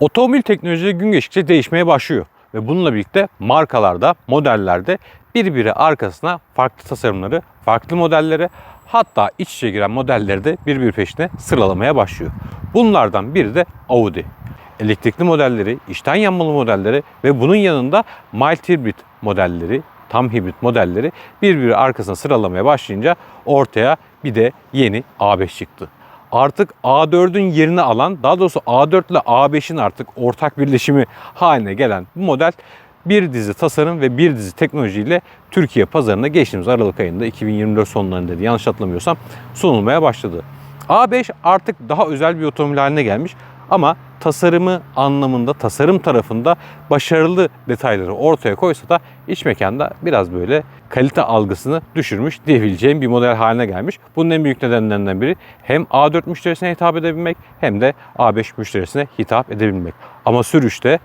Otomobil teknolojileri gün geçtikçe değişmeye başlıyor. Ve bununla birlikte markalarda, modellerde birbiri arkasına farklı tasarımları, farklı modelleri hatta iç içe giren modelleri de birbiri peşine sıralamaya başlıyor. Bunlardan biri de Audi. Elektrikli modelleri, içten yanmalı modelleri ve bunun yanında mild hibrit modelleri, tam hibrit modelleri birbiri arkasına sıralamaya başlayınca ortaya bir de yeni A5 çıktı artık A4'ün yerini alan, daha doğrusu A4 ile A5'in artık ortak birleşimi haline gelen bu model bir dizi tasarım ve bir dizi teknolojiyle Türkiye pazarına geçtiğimiz Aralık ayında 2024 sonlarında yanlış hatırlamıyorsam sunulmaya başladı. A5 artık daha özel bir otomobil haline gelmiş ama tasarımı anlamında, tasarım tarafında başarılı detayları ortaya koysa da iç mekanda biraz böyle kalite algısını düşürmüş diyebileceğim bir model haline gelmiş. Bunun en büyük nedenlerinden biri hem A4 müşterisine hitap edebilmek hem de A5 müşterisine hitap edebilmek. Ama sürüşte,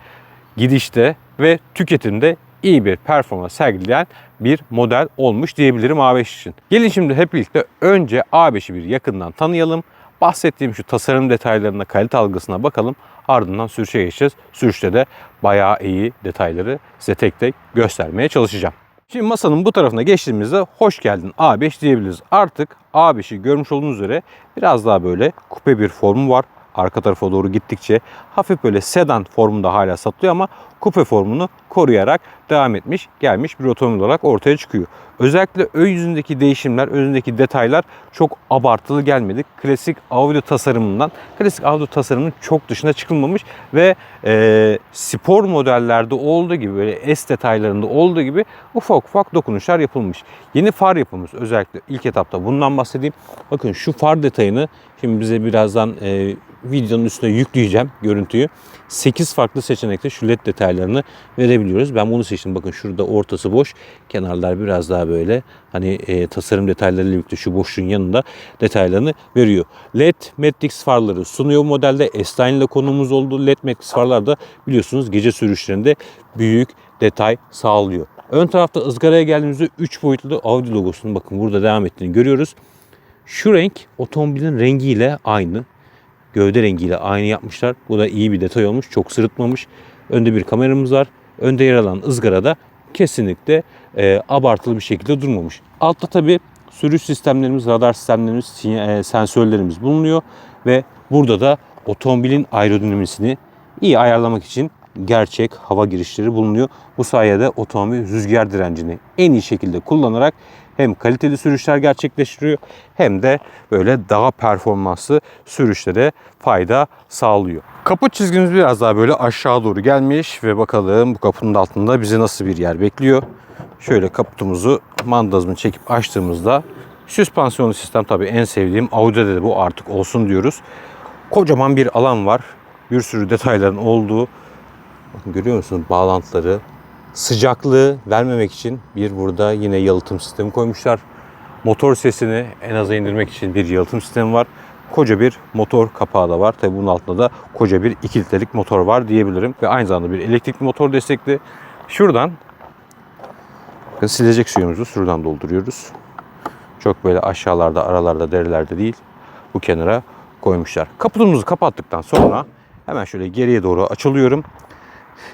gidişte ve tüketimde iyi bir performans sergileyen bir model olmuş diyebilirim A5 için. Gelin şimdi hep birlikte önce A5'i bir yakından tanıyalım bahsettiğim şu tasarım detaylarına, kalite algısına bakalım. Ardından sürüşe geçeceğiz. Sürüşte de bayağı iyi detayları size tek tek göstermeye çalışacağım. Şimdi masanın bu tarafına geçtiğimizde hoş geldin A5 diyebiliriz. Artık A5'i görmüş olduğunuz üzere biraz daha böyle kupe bir formu var. Arka tarafa doğru gittikçe hafif böyle sedan formunda hala satılıyor ama kupe formunu koruyarak devam etmiş, gelmiş bir otomobil olarak ortaya çıkıyor. Özellikle ön yüzündeki değişimler, önündeki detaylar çok abartılı gelmedi. Klasik Audi tasarımından, klasik Audi tasarımının çok dışına çıkılmamış ve e, spor modellerde olduğu gibi böyle S detaylarında olduğu gibi ufak ufak dokunuşlar yapılmış. Yeni far yapımız özellikle ilk etapta bundan bahsedeyim. Bakın şu far detayını şimdi bize birazdan e, videonun üstüne yükleyeceğim görüntüyü. 8 farklı seçenekte şu led detaylarını verebiliyoruz. Ben bunu seçtim. Bakın şurada ortası boş. Kenarlar biraz daha böyle hani e, tasarım detaylarıyla birlikte şu boşluğun yanında detaylarını veriyor. LED Matrix farları sunuyor bu modelde. S-Line ile konumuz oldu. LED Matrix farlar da biliyorsunuz gece sürüşlerinde büyük detay sağlıyor. Ön tarafta ızgaraya geldiğimizde 3 boyutlu Audi logosunun bakın burada devam ettiğini görüyoruz. Şu renk otomobilin rengiyle aynı gövde rengiyle aynı yapmışlar. Bu da iyi bir detay olmuş. Çok sırıtmamış. Önde bir kameramız var. Önde yer alan ızgarada kesinlikle e, abartılı bir şekilde durmamış. Altta tabi sürüş sistemlerimiz, radar sistemlerimiz, e, sensörlerimiz bulunuyor. Ve burada da otomobilin aerodinamisini iyi ayarlamak için gerçek hava girişleri bulunuyor. Bu sayede otomobil rüzgar direncini en iyi şekilde kullanarak hem kaliteli sürüşler gerçekleştiriyor hem de böyle daha performanslı sürüşlere fayda sağlıyor. Kapı çizgimiz biraz daha böyle aşağı doğru gelmiş ve bakalım bu kapının altında bizi nasıl bir yer bekliyor. Şöyle kaputumuzu mandazını çekip açtığımızda süspansiyonlu sistem tabii en sevdiğim Audi'de de bu artık olsun diyoruz. Kocaman bir alan var. Bir sürü detayların olduğu. Bakın görüyor musunuz bağlantıları, sıcaklığı vermemek için bir burada yine yalıtım sistemi koymuşlar. Motor sesini en aza indirmek için bir yalıtım sistemi var. Koca bir motor kapağı da var. Tabi bunun altında da koca bir 2 litrelik motor var diyebilirim. Ve aynı zamanda bir elektrikli motor destekli. Şuradan silecek suyumuzu şuradan dolduruyoruz. Çok böyle aşağılarda, aralarda, derilerde değil. Bu kenara koymuşlar. Kaputumuzu kapattıktan sonra hemen şöyle geriye doğru açılıyorum.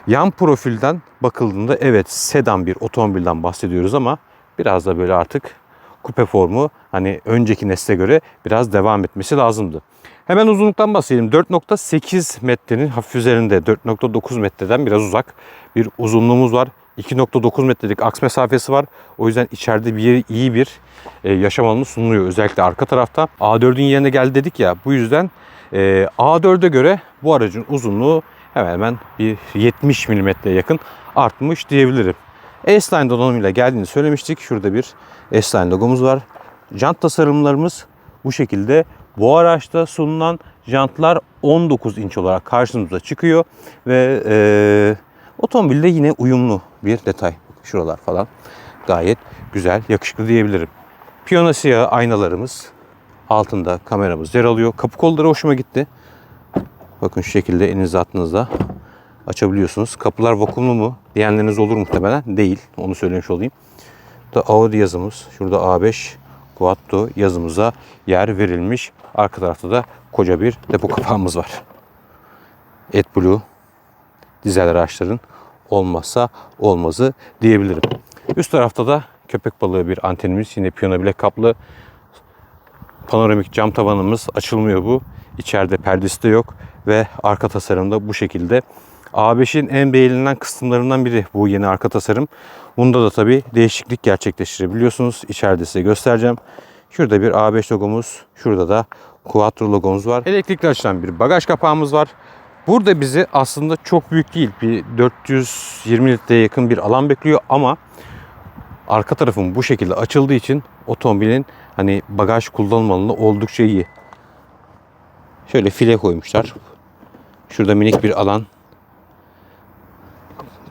Yan profilden bakıldığında evet sedan bir otomobilden bahsediyoruz ama biraz da böyle artık kupe formu hani önceki nesle göre biraz devam etmesi lazımdı. Hemen uzunluktan bahsedelim. 4.8 metrenin hafif üzerinde 4.9 metreden biraz uzak bir uzunluğumuz var. 2.9 metrelik aks mesafesi var. O yüzden içeride bir iyi bir e, yaşam alanı sunuluyor. Özellikle arka tarafta. A4'ün yerine geldi dedik ya. Bu yüzden e, A4'e göre bu aracın uzunluğu hemen hemen bir 70 milimetre yakın artmış diyebilirim. S-Line donanımıyla geldiğini söylemiştik. Şurada bir S-Line logomuz var. Jant tasarımlarımız bu şekilde. Bu araçta sunulan jantlar 19 inç olarak karşımıza çıkıyor ve e, otomobilde yine uyumlu bir detay. Şuralar falan gayet güzel, yakışıklı diyebilirim. Piyano siyahı aynalarımız, altında kameramız yer alıyor. Kapı kolları hoşuma gitti. Bakın şu şekilde elinize attığınızda açabiliyorsunuz. Kapılar vakumlu mu diyenleriniz olur muhtemelen. Değil. Onu söylemiş olayım. Da Audi yazımız. Şurada A5 Quattro yazımıza yer verilmiş. Arka tarafta da koca bir depo kapağımız var. AdBlue dizel araçların olmazsa olmazı diyebilirim. Üst tarafta da köpek balığı bir antenimiz. Yine piyano bilek kaplı. Panoramik cam tavanımız açılmıyor bu. İçeride perdesi de yok ve arka tasarımda bu şekilde. A5'in en beğenilen kısımlarından biri bu yeni arka tasarım. Bunda da tabii değişiklik gerçekleştirebiliyorsunuz. İçeride size göstereceğim. Şurada bir A5 logomuz, şurada da Quattro logomuz var. Elektrikli açılan bir bagaj kapağımız var. Burada bizi aslında çok büyük değil, bir 420 litreye yakın bir alan bekliyor ama arka tarafın bu şekilde açıldığı için otomobilin hani bagaj kullanım alanı oldukça iyi. Şöyle file koymuşlar. Şurada minik bir alan.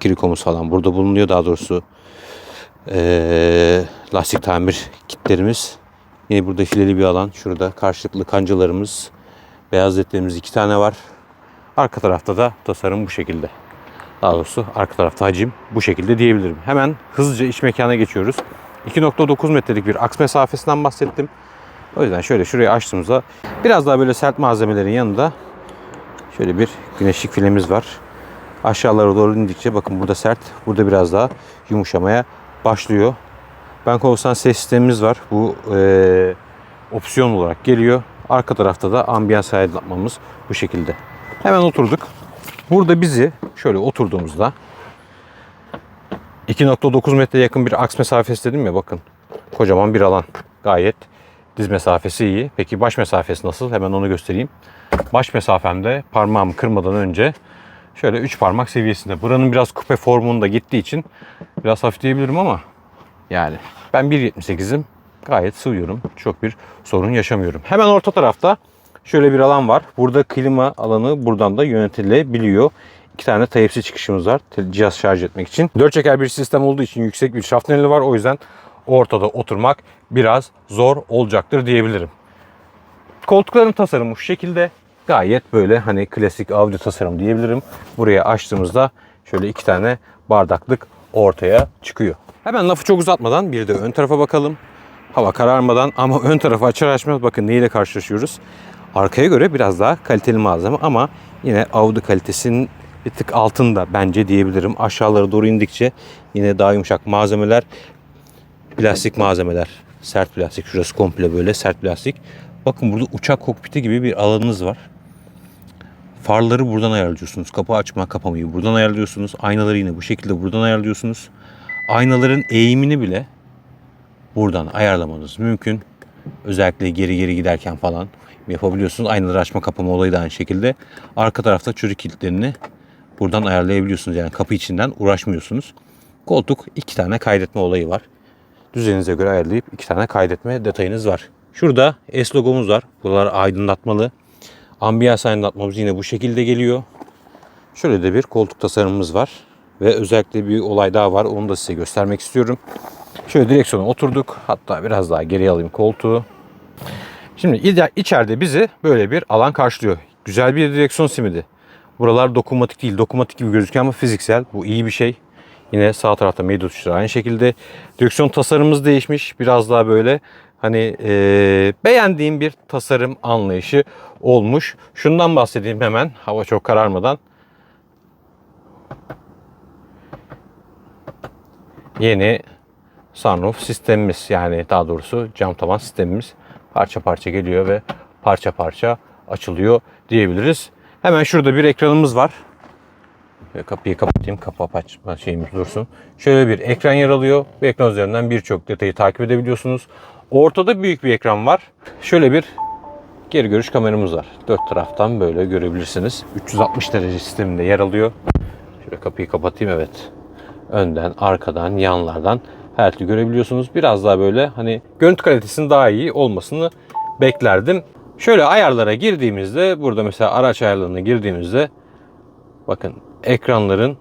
Kirikomuz falan burada bulunuyor daha doğrusu. Ee, lastik tamir kitlerimiz. Yine burada fileli bir alan. Şurada karşılıklı kancalarımız, beyaz ledlerimiz iki tane var. Arka tarafta da tasarım bu şekilde. Daha doğrusu arka tarafta hacim bu şekilde diyebilirim. Hemen hızlıca iç mekana geçiyoruz. 2.9 metrelik bir aks mesafesinden bahsettim. O yüzden şöyle şurayı açtığımızda biraz daha böyle sert malzemelerin yanında şöyle bir güneşlik filemiz var. Aşağılara doğru indikçe bakın burada sert, burada biraz daha yumuşamaya başlıyor. Ben korsan ses sistemimiz var. Bu eee, opsiyon olarak geliyor. Arka tarafta da ambiyans aydınlatmamız bu şekilde. Hemen oturduk. Burada bizi şöyle oturduğumuzda 2.9 metre yakın bir aks mesafesi dedim ya bakın. Kocaman bir alan. Gayet diz mesafesi iyi. Peki baş mesafesi nasıl? Hemen onu göstereyim. Baş mesafemde parmağımı kırmadan önce şöyle 3 parmak seviyesinde. Buranın biraz kupe formunda gittiği için biraz hafif diyebilirim ama yani ben 1.78'im. Gayet sığıyorum. Çok bir sorun yaşamıyorum. Hemen orta tarafta şöyle bir alan var. Burada klima alanı buradan da yönetilebiliyor. İki tane Type-C çıkışımız var. Cihaz şarj etmek için. Dört çeker bir sistem olduğu için yüksek bir şaft var. O yüzden ortada oturmak biraz zor olacaktır diyebilirim. Koltukların tasarımı şu şekilde. Gayet böyle hani klasik Audi tasarım diyebilirim. Buraya açtığımızda şöyle iki tane bardaklık ortaya çıkıyor. Hemen lafı çok uzatmadan bir de ön tarafa bakalım. Hava kararmadan ama ön tarafı açar açmaz bakın neyle karşılaşıyoruz. Arkaya göre biraz daha kaliteli malzeme ama yine Audi kalitesinin bir tık altında bence diyebilirim. Aşağılara doğru indikçe yine daha yumuşak malzemeler, plastik malzemeler, sert plastik. Şurası komple böyle sert plastik. Bakın burada uçak kokpiti gibi bir alanınız var. Farları buradan ayarlıyorsunuz. Kapı açma kapamayı buradan ayarlıyorsunuz. Aynaları yine bu şekilde buradan ayarlıyorsunuz. Aynaların eğimini bile buradan ayarlamanız mümkün. Özellikle geri geri giderken falan yapabiliyorsunuz. Aynaları açma kapama olayı da aynı şekilde. Arka tarafta çocuk kilitlerini buradan ayarlayabiliyorsunuz. Yani kapı içinden uğraşmıyorsunuz. Koltuk iki tane kaydetme olayı var. Düzeninize göre ayarlayıp iki tane kaydetme detayınız var. Şurada S logomuz var. Buralar aydınlatmalı. Ambiyans aydınlatmamız yine bu şekilde geliyor. Şöyle de bir koltuk tasarımımız var. Ve özellikle bir olay daha var. Onu da size göstermek istiyorum. Şöyle direksiyona oturduk. Hatta biraz daha geriye alayım koltuğu. Şimdi ide- içeride bizi böyle bir alan karşılıyor. Güzel bir direksiyon simidi. Buralar dokunmatik değil. Dokunmatik gibi gözüküyor ama fiziksel. Bu iyi bir şey. Yine sağ tarafta medya tuşları aynı şekilde. Direksiyon tasarımımız değişmiş. Biraz daha böyle hani eee, beğendiğim bir tasarım anlayışı olmuş. Şundan bahsedeyim hemen hava çok kararmadan. Yeni sunroof sistemimiz yani daha doğrusu cam tavan sistemimiz parça parça geliyor ve parça parça açılıyor diyebiliriz. Hemen şurada bir ekranımız var. Kapıyı kapatayım, kapı açma şeyimiz dursun. Şöyle bir ekran yer alıyor. Bu ekran üzerinden birçok detayı takip edebiliyorsunuz. Ortada büyük bir ekran var. Şöyle bir geri görüş kameramız var. Dört taraftan böyle görebilirsiniz. 360 derece sisteminde yer alıyor. Şöyle kapıyı kapatayım evet. Önden, arkadan, yanlardan her türlü görebiliyorsunuz. Biraz daha böyle hani görüntü kalitesinin daha iyi olmasını beklerdim. Şöyle ayarlara girdiğimizde burada mesela araç ayarlarına girdiğimizde bakın ekranların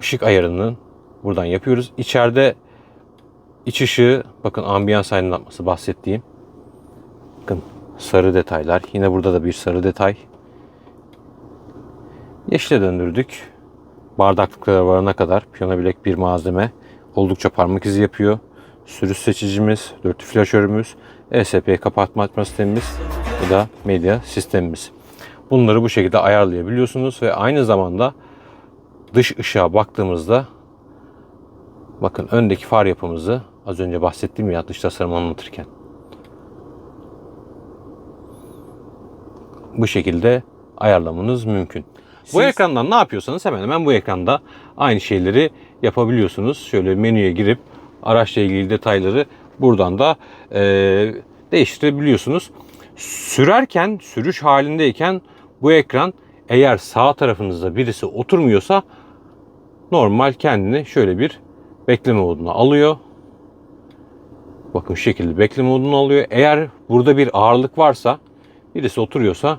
ışık ayarının buradan yapıyoruz. İçeride iç ışığı bakın ambiyans aydınlatması bahsettiğim. Bakın sarı detaylar. Yine burada da bir sarı detay. Yeşile döndürdük. Bardaklıklara varana kadar piyano bilek bir malzeme. Oldukça parmak izi yapıyor. Sürüş seçicimiz, dörtlü flaşörümüz, ESP kapatma açma sistemimiz, bu da medya sistemimiz. bunları bu şekilde ayarlayabiliyorsunuz ve aynı zamanda dış ışığa baktığımızda bakın öndeki far yapımızı az önce bahsettiğim ya dış tasarımı anlatırken bu şekilde ayarlamanız mümkün. Bu Siz- ekrandan ne yapıyorsanız hemen hemen bu ekranda aynı şeyleri yapabiliyorsunuz. Şöyle menüye girip araçla ilgili detayları buradan da eee, değiştirebiliyorsunuz. Sürerken, sürüş halindeyken bu ekran eğer sağ tarafınızda birisi oturmuyorsa normal kendini şöyle bir bekleme moduna alıyor. Bakın şu şekilde bekleme modunu alıyor. Eğer burada bir ağırlık varsa birisi oturuyorsa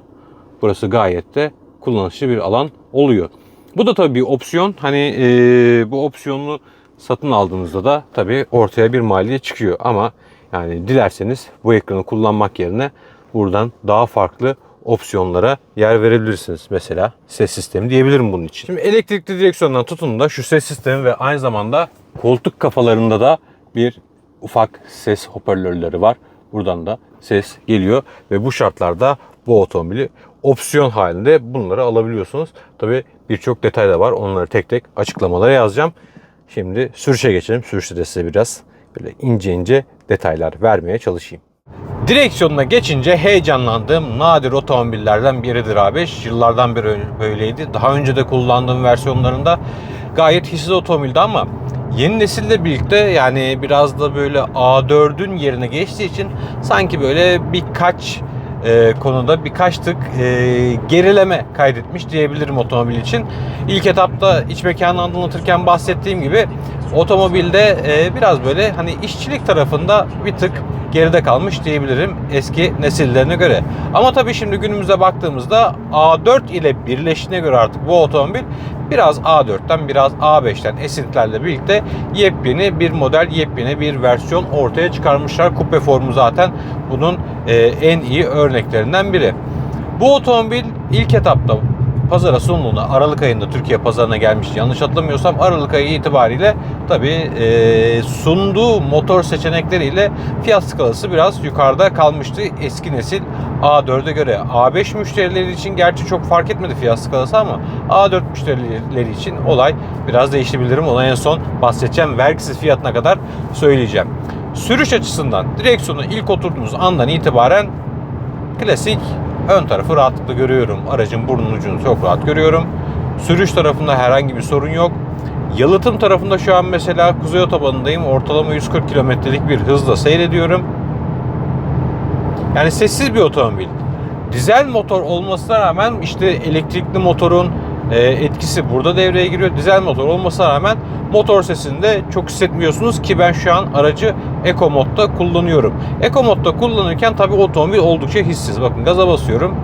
burası gayet de kullanışlı bir alan oluyor. Bu da tabii bir opsiyon. Hani eee, bu opsiyonu satın aldığınızda da tabii ortaya bir maliye çıkıyor. Ama yani dilerseniz bu ekranı kullanmak yerine buradan daha farklı opsiyonlara yer verebilirsiniz. Mesela ses sistemi diyebilirim bunun için. Şimdi elektrikli direksiyondan tutun da şu ses sistemi ve aynı zamanda koltuk kafalarında da bir ufak ses hoparlörleri var. Buradan da ses geliyor ve bu şartlarda bu otomobili opsiyon halinde bunları alabiliyorsunuz. Tabi birçok detay da var. Onları tek tek açıklamalara yazacağım. Şimdi sürüşe geçelim. Sürüşte de size biraz böyle ince ince detaylar vermeye çalışayım. Direksiyonuna geçince heyecanlandığım nadir otomobillerden biridir A5. Yıllardan beri böyleydi. Daha önce de kullandığım versiyonlarında gayet hissiz otomobildi ama yeni nesille birlikte yani biraz da böyle A4'ün yerine geçtiği için sanki böyle birkaç e, konuda birkaç tık e, gerileme kaydetmiş diyebilirim otomobil için. İlk etapta iç mekanı anlatırken bahsettiğim gibi otomobilde e, biraz böyle hani işçilik tarafında bir tık geride kalmış diyebilirim eski nesillerine göre. Ama tabii şimdi günümüze baktığımızda A4 ile birleştiğine göre artık bu otomobil biraz A4'ten biraz A5'ten esintilerle birlikte yepyeni bir model, yepyeni bir versiyon ortaya çıkarmışlar. Kupe formu zaten bunun e, en iyi örneklerinden biri. Bu otomobil ilk etapta pazara sunulduğunda Aralık ayında Türkiye pazarına gelmişti. Yanlış hatırlamıyorsam Aralık ayı itibariyle tabi sunduğu motor seçenekleriyle fiyat skalası biraz yukarıda kalmıştı eski nesil A4'e göre. A5 müşterileri için gerçi çok fark etmedi fiyat skalası ama A4 müşterileri için olay biraz değişebilirim. Ona en son bahsedeceğim. Vergisiz fiyatına kadar söyleyeceğim. Sürüş açısından direksiyonu ilk oturduğunuz andan itibaren klasik ön tarafı rahatlıkla görüyorum. Aracın burnun ucunu çok rahat görüyorum. Sürüş tarafında herhangi bir sorun yok. Yalıtım tarafında şu an mesela Kuzey Otobanı'ndayım. Ortalama 140 kilometrelik bir hızla seyrediyorum. Yani sessiz bir otomobil. Dizel motor olmasına rağmen işte elektrikli motorun etkisi burada devreye giriyor. Dizel motor olmasına rağmen motor sesini de çok hissetmiyorsunuz ki ben şu an aracı Eco modda kullanıyorum. Eco modda kullanırken tabii otomobil oldukça hissiz. Bakın gaza basıyorum.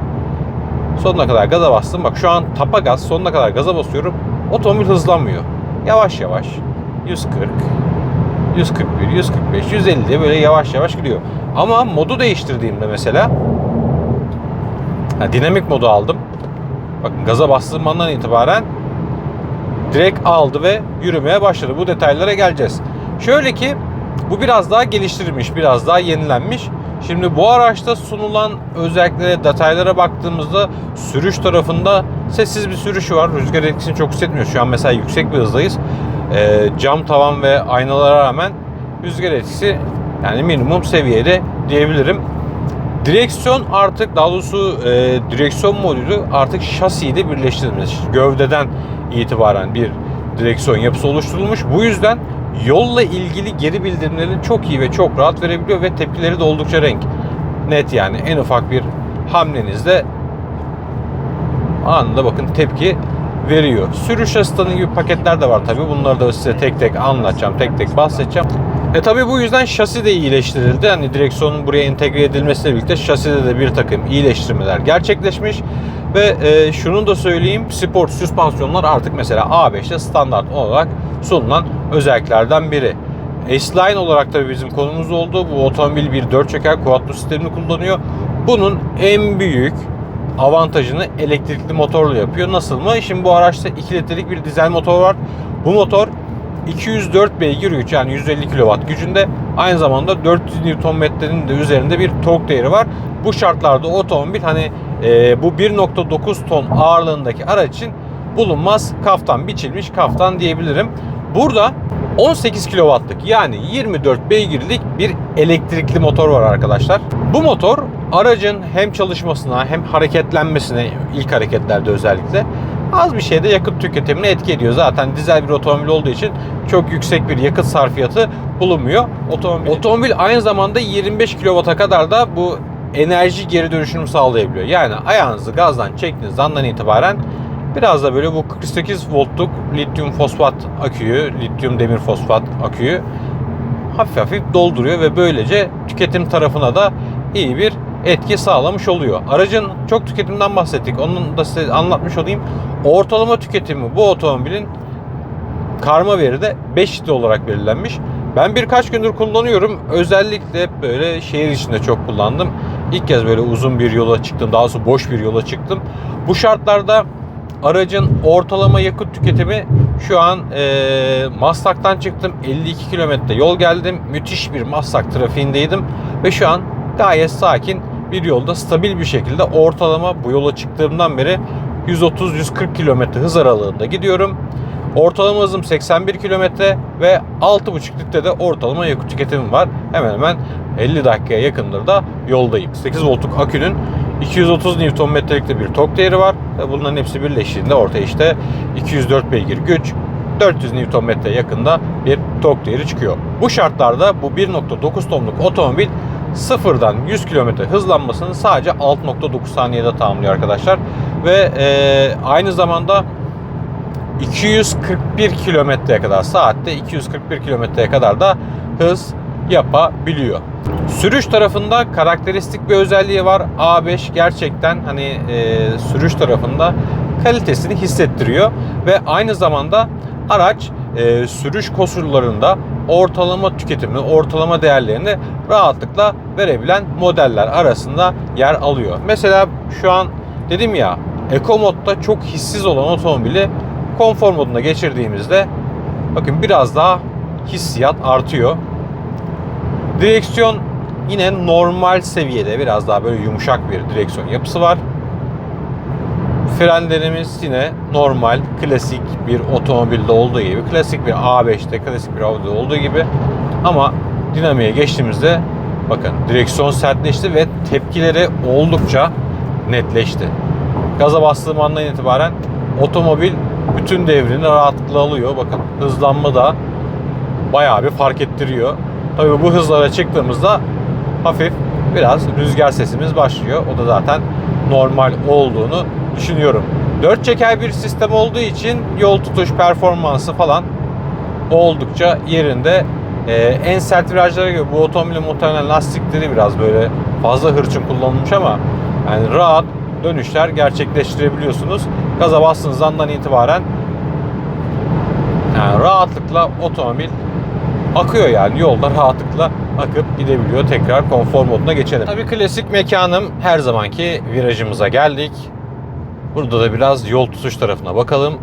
Sonuna kadar gaza bastım. Bak şu an tapa gaz sonuna kadar gaza basıyorum. Otomobil hızlanmıyor. Yavaş yavaş 140 141, 145, 150 diye böyle yavaş yavaş gidiyor. Ama modu değiştirdiğimde mesela ha, dinamik modu aldım. Bakın gaza bastığım itibaren direkt aldı ve yürümeye başladı. Bu detaylara geleceğiz. Şöyle ki bu biraz daha geliştirilmiş, biraz daha yenilenmiş. Şimdi bu araçta sunulan özelliklere, detaylara baktığımızda sürüş tarafında sessiz bir sürüşü var. Rüzgar etkisini çok hissetmiyor. Şu an mesela yüksek bir hızdayız. Ee, cam tavan ve aynalara rağmen rüzgar etkisi yani minimum seviyede diyebilirim. Direksiyon artık daha doğrusu e, direksiyon modülü artık şasiyle birleştirilmiş. Gövdeden itibaren bir direksiyon yapısı oluşturulmuş. Bu yüzden yolla ilgili geri bildirimlerini çok iyi ve çok rahat verebiliyor ve tepkileri de oldukça renk. Net yani en ufak bir hamlenizde anında bakın tepki veriyor. Sürüş asistanı gibi paketler de var tabi. Bunları da size tek tek anlatacağım, tek tek bahsedeceğim. E tabi bu yüzden şasi de iyileştirildi. Hani direksiyonun buraya entegre edilmesiyle birlikte şaside de bir takım iyileştirmeler gerçekleşmiş. Ve e, şunu da söyleyeyim, sport süspansiyonlar artık mesela A5'te standart olarak sunulan özelliklerden biri. S-Line olarak tabii bizim konumuz oldu. Bu otomobil bir 4 çeker quattro sistemini kullanıyor. Bunun en büyük avantajını elektrikli motorla yapıyor. Nasıl mı? Şimdi bu araçta 2 litrelik bir dizel motor var. Bu motor 204 beygir güç yani 150 kW gücünde aynı zamanda 400 Nm'nin de üzerinde bir tork değeri var. Bu şartlarda otomobil hani e, bu 1.9 ton ağırlığındaki araç için bulunmaz kaftan, biçilmiş kaftan diyebilirim. Burada 18 kW'lık yani 24 beygirlik bir elektrikli motor var arkadaşlar. Bu motor aracın hem çalışmasına hem hareketlenmesine ilk hareketlerde özellikle az bir şeyde yakıt tüketimine etki ediyor. Zaten dizel bir otomobil olduğu için çok yüksek bir yakıt sarfiyatı bulunmuyor. Otomobil, otomobil aynı zamanda 25 kW'a kadar da bu enerji geri dönüşümü sağlayabiliyor. Yani ayağınızı gazdan çektiğiniz andan itibaren biraz da böyle bu 48 voltluk lityum fosfat aküyü, lityum demir fosfat aküyü hafif hafif dolduruyor ve böylece tüketim tarafına da iyi bir etki sağlamış oluyor. Aracın çok tüketimden bahsettik. Onun da size anlatmış olayım. Ortalama tüketimi bu otomobilin karma veri de 5 litre olarak belirlenmiş. Ben birkaç gündür kullanıyorum. Özellikle böyle şehir içinde çok kullandım. İlk kez böyle uzun bir yola çıktım. Daha doğrusu boş bir yola çıktım. Bu şartlarda aracın ortalama yakıt tüketimi şu an e, Maslak'tan çıktım. 52 kilometre yol geldim. Müthiş bir Maslak trafiğindeydim. Ve şu an gayet sakin bir yolda stabil bir şekilde ortalama bu yola çıktığımdan beri 130-140 kilometre hız aralığında gidiyorum. Ortalama hızım 81 kilometre ve 6,5 litrede ortalama yakıt tüketimim var. Hemen hemen 50 dakikaya yakındır da yoldayım. 8 voltluk akünün 230 Nm'lik de bir tork değeri var. Bunların hepsi birleştiğinde ortaya işte 204 beygir güç, 400 Nm yakında bir tork değeri çıkıyor. Bu şartlarda bu 1.9 tonluk otomobil sıfırdan 100 km hızlanmasını sadece 6.9 saniyede tamamlıyor arkadaşlar. Ve e, aynı zamanda 241 kilometreye kadar saatte 241 kilometreye kadar da hız yapabiliyor. Sürüş tarafında karakteristik bir özelliği var. A5 gerçekten hani e, sürüş tarafında kalitesini hissettiriyor ve aynı zamanda araç e, sürüş koşullarında ortalama tüketimi, ortalama değerlerini rahatlıkla verebilen modeller arasında yer alıyor. Mesela şu an dedim ya Eco modda çok hissiz olan otomobili konfor moduna geçirdiğimizde bakın biraz daha hissiyat artıyor. Direksiyon yine normal seviyede biraz daha böyle yumuşak bir direksiyon yapısı var. Frenlerimiz yine normal, klasik bir otomobilde olduğu gibi, klasik bir A5'te, klasik bir Audi'de olduğu gibi ama dinamiğe geçtiğimizde bakın direksiyon sertleşti ve tepkileri oldukça netleşti. Gaza bastığım andan itibaren otomobil bütün devrini rahatlıkla alıyor. Bakın hızlanma da bayağı bir fark ettiriyor. Tabii bu hızlara çıktığımızda hafif biraz rüzgar sesimiz başlıyor. O da zaten normal olduğunu düşünüyorum. Dört çeker bir sistem olduğu için yol tutuş performansı falan oldukça yerinde. Ee, en sert virajlara göre bu otomobilin muhtemelen lastikleri biraz böyle fazla hırçın kullanılmış ama yani rahat dönüşler gerçekleştirebiliyorsunuz. Gaza bastığınız andan itibaren yani rahatlıkla otomobil akıyor yani yolda rahatlıkla akıp gidebiliyor. Tekrar konfor moduna geçelim. Tabii klasik mekanım her zamanki virajımıza geldik. Burada da biraz yol tutuş tarafına bakalım.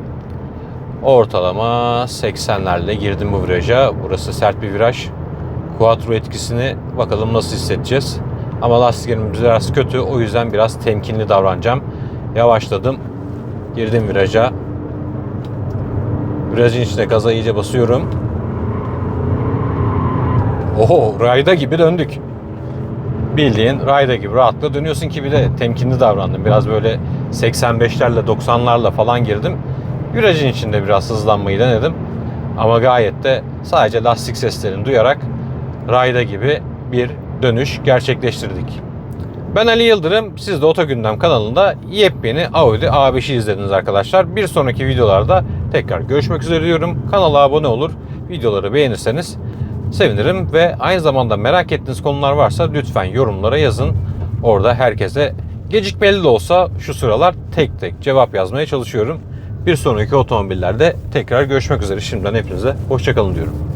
Ortalama 80'lerle girdim bu viraja. Burası sert bir viraj. Quattro etkisini bakalım nasıl hissedeceğiz. Ama lastiklerimiz biraz kötü. O yüzden biraz temkinli davranacağım. Yavaşladım. Girdim viraja. Virajın içine gaza iyice basıyorum. Oho rayda gibi döndük. Bildiğin rayda gibi rahatla dönüyorsun ki bir de temkinli davrandım. Biraz böyle 85'lerle 90'larla falan girdim. Virajın içinde biraz hızlanmayı denedim. Ama gayet de sadece lastik seslerini duyarak rayda gibi bir dönüş gerçekleştirdik. Ben Ali Yıldırım. Siz de Otogündem kanalında yepyeni Audi A5'i izlediniz arkadaşlar. Bir sonraki videolarda tekrar görüşmek üzere diyorum. Kanala abone olur, videoları beğenirseniz sevinirim ve aynı zamanda merak ettiğiniz konular varsa lütfen yorumlara yazın. Orada herkese gecikmeli de olsa şu sıralar tek tek cevap yazmaya çalışıyorum. Bir sonraki otomobillerde tekrar görüşmek üzere. Şimdiden hepinize hoşçakalın diyorum.